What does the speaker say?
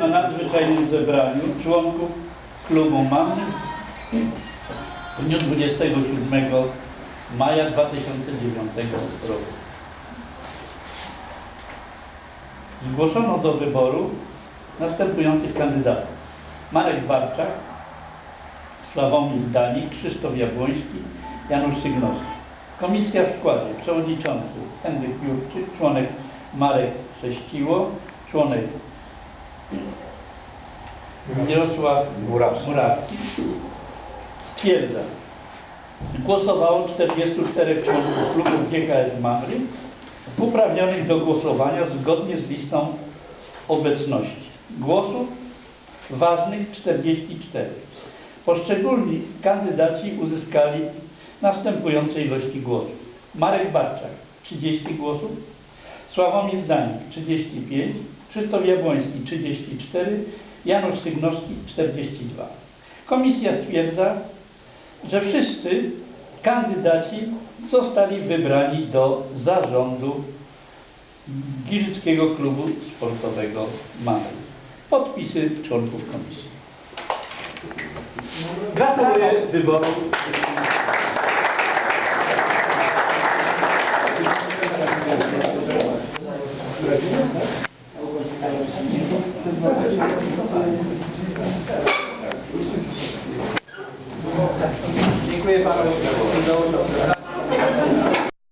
Na nadzwyczajnym zebraniu członków klubu mamy w dniu 27 maja 2009 roku. Zgłoszono do wyboru następujących kandydatów. Marek Barczak, Sławomir Danik, Krzysztof Jabłoński, Janusz Sygnowski. Komisja w składzie przewodniczący Henryk Jurczyk, członek Marek Sześciło, członek Mirosław Murawski. Murawski. Stwierdza, głosowało 44 członków klubu GKS Mamry uprawnionych do głosowania zgodnie z listą obecności. Głosów ważnych 44. Poszczególni kandydaci uzyskali następujące ilości głosów. Marek Barczak 30 głosów, Sławomir Danik 35, Krzysztof Jabłoński 34, Janusz Sygnowski 42. Komisja stwierdza, że wszyscy kandydaci zostali wybrani do zarządu Giżyckiego Klubu Sportowego Mamy. Podpisy członków komisji. Gratuluję wyboru. Dziękuję panu.